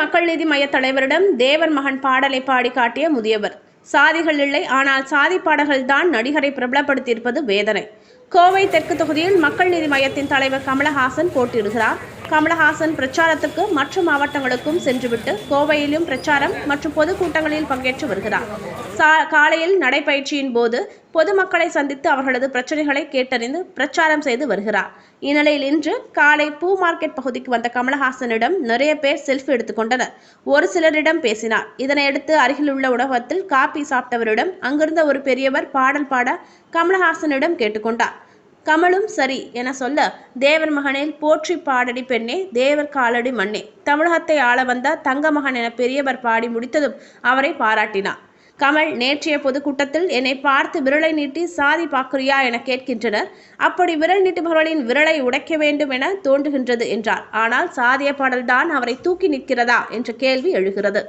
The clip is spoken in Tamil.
மக்கள் நீதி மைய தலைவரிடம் தேவர் மகன் பாடலை பாடி காட்டிய முதியவர். சாதிகள் இல்லை ஆனால் சாதி பாடல்கள் தான் நடிகரை பிரபலப்படுத்தியிருப்பது வேதனை. கோவை தெற்கு தொகுதியில் மக்கள் நீதி மையத்தின் தலைவர் கமலஹாசன் போட்டியிடுகிறார். கமலஹாசன் பிரச்சாரத்துக்கு மற்ற மாவட்டங்களுக்கும் சென்றுவிட்டு கோவையிலும் பிரச்சாரம் மற்றும் பொதுக்கூட்டங்களில் பங்கேற்று வருகிறார். சா- காலையில் நடைபயிற்சியின் போது பொதுமக்களை சந்தித்து அவர்களது பிரச்சனைகளை கேட்டறிந்து பிரச்சாரம் செய்து வருகிறார். இந்நிலையில் இன்று காலை பூ மார்க்கெட் பகுதிக்கு வந்த கமலஹாசனிடம் நிறைய பேர் செல்ஃபி எடுத்துக்கொண்டனர் ஒரு சிலரிடம் பேசினார். இதனையடுத்து அருகிலுள்ள உணவகத்தில் காபி சாப்பிட்டவரிடம் அங்கிருந்த ஒரு பெரியவர் பாடல் பாட கமலஹாசனிடம் கேட்டுக்கொண்டார் கமலும் சரி என சொல்ல தேவர் மகனில் போற்றி பாடடி பெண்ணே தேவர் காலடி மண்ணே தமிழகத்தை ஆள வந்த தங்க மகன் என பெரியவர் பாடி முடித்ததும் அவரை பாராட்டினார். கமல் நேற்றைய பொதுக்கூட்டத்தில் என்னை பார்த்து விரலை நீட்டி சாதி பார்க்குறியா என கேட்கின்றனர். அப்படி விரல் நீட்டுபவர்களின் விரலை உடைக்க வேண்டும் என தோன்றுகின்றது என்றார். ஆனால் சாதிய பாடல்தான் அவரை தூக்கி நிற்கிறதா? என்ற கேள்வி எழுகிறது.